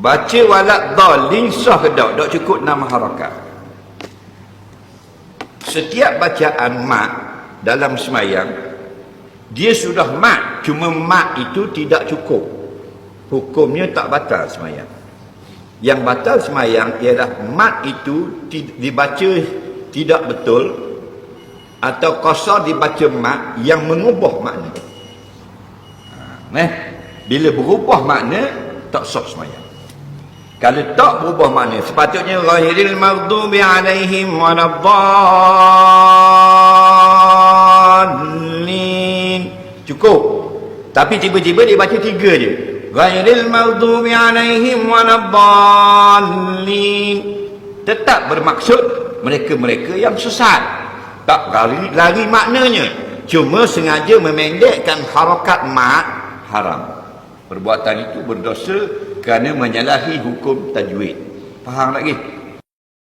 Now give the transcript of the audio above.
baca walad dalin sah ke tak tak cukup nama harakat. Setiap bacaan mat dalam semayang dia sudah mat cuma mat itu tidak cukup. Hukumnya tak batal semayang. Yang batal semayang ialah mat itu dibaca tidak betul atau kosar dibaca mat yang mengubah makna. Ha, eh? bila berubah makna tak sah semayang kalau tak berubah makna sepatutnya ghairil maghdubi alaihim waladdallin. Cukup. Tapi tiba-tiba dia baca tiga je. Ghairil maghdubi alaihim waladdallin. Tetap bermaksud mereka-mereka yang sesat. Tak lari, lari maknanya. Cuma sengaja memendekkan harakat mat haram perbuatan itu berdosa kerana menyalahi hukum tajwid. Faham lagi